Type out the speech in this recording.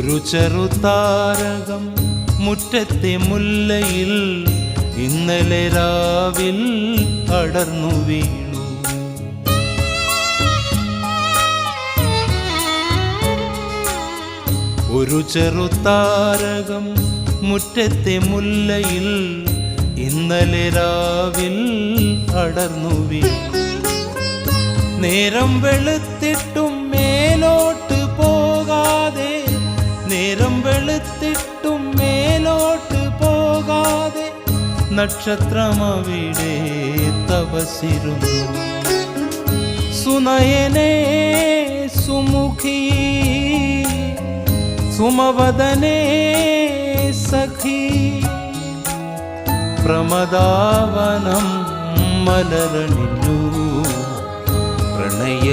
ഒരു ചെറുതാരകം മുറ്റത്തെ മുല്ലയിൽ ഇന്നലെ രാവിൽ അടർന്നു വീണു. ഒരു ചെറുതാരകം മുറ്റത്തെ മുല്ലയിൽ ഇന്നലെ രാവിൽ അടർന്നു വീണു. നേരം വെളുത്തിട്ടും പോകാതെ நேரம் வெளுத்திட்டும் மேலோட்டு போகாதே. நட்சத்திரமவிடே தவசிரும்? சுனயனே சுமுகி சுமவதனே சகி. பிரமதாவனம் மலரணில்லூ प्रणय